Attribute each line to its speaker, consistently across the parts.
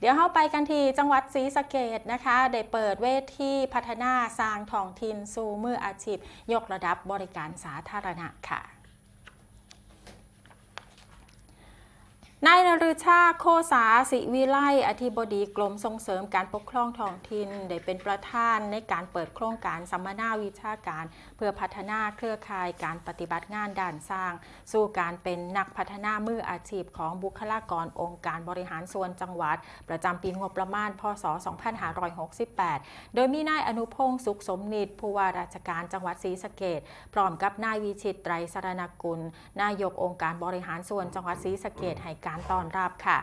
Speaker 1: เดี๋ยวเข้าไปกันที่จังหวัดศรีสะเกดนะคะ ได้เปิดเวทีพัฒนาสร้างท้องถิ่นสู่มืออาชีพ ยกระดับบริการสาธารณะค่ะ นายนฤชาโคสาสิวิไลอธิบดีกรมส่งเสริมการปกครองท้องถิ่นได้เป็นประธานในการเปิดโครงการสัมมนาวิชาการ เพื่อพัฒนาเครือข่ายการปฏิบัติงานด้านสร้าง สู่การเป็นนักพัฒนามืออาชีพของบุคลากรองค์การบริหารส่วนจังหวัด ประจำปีงบประมาณพศ 2568 โดยมีนายอนุพงศ์สุขสมนิตผู้ว่าราชการจังหวัดศรีสะเกดพร้อมกับนายวิชิตไตรสรณกุล นายกองค์การบริหารส่วนจังหวัดศรีสะเกดให้การต้อนรับค่ะ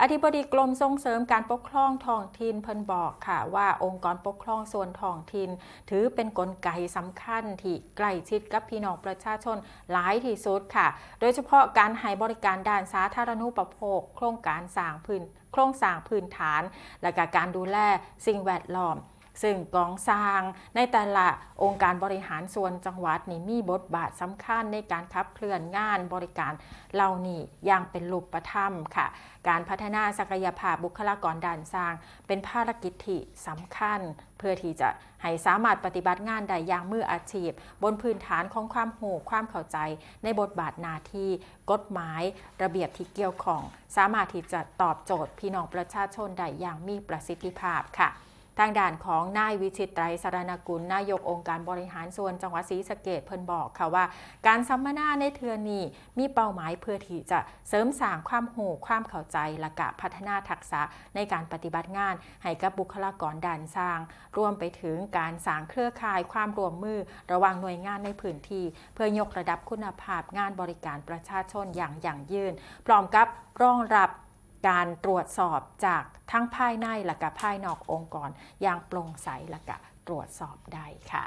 Speaker 1: อธิบดีกรมส่งเสริมการปกครองท้องถิ่นเพิ่นบอกค่ะ ว่าองค์กรปกครองส่วนท้องถิ่นถือเป็นนกลไกสำคัญที่ใกล้ชิดกับพี่น้องประชาชนหลายที่สุดค่ะ โดยเฉพาะการให้บริการด้านสาธารณูปโภค โครงการสร้างพื้นโครงสร้างพื้นฐาน และกการดูแลสิ่งแวดล้อม ซึ่งกองสร้างในแต่ละองค์การบริหารส่วนจังหวัดนี่มีบทบาทสำคัญในการขับเคลื่อนงานบริการเหล่านี้อย่างเป็นรูปธรรมค่ะ การพัฒนาศักยภาพบุคลากรด้านสร้าง เป็นภารกิจที่สำคัญ เพื่อที่จะให้สามารถปฏิบัติงานได้อย่างมืออาชีพ บนพื้นฐานของความหูความเข้าใจ ในบทบาทหน้าที่กฎหมายระเบียบที่เกี่ยวของ สามารถที่จะตอบโจทย์พี่น้องประชาชนได้อย่างมีประสิทธิภาพค่ะ ทางด่านของนายวิชิตไตรสารณกุลนายกองค์การบริหารส่วนจังหวัดศรีสะเกดเพิ่นบอกค่ะว่า การสัมมนาในเทือนนี้มีเป้าหมายเพื่อที่จะเสริมสร้างความหูความเข้าใจและกะพัฒนาทักษะในการปฏิบัติงาน ให้กับบุคลากรด่านสร้าง รวมไปถึงการสร้างเครือข่ายความร่วมมือ ระหว่างหน่วยงานในพื้นที่ เพื่อยกระดับคุณภาพงานบริการประชาชนอย่างยั่งยืนพร้อมกับรองรับ การตรวจสอบจากทั้งภายในและกับภายนอกองค์กรอย่างโปร่งใสและกับตรวจสอบได้ค่ะ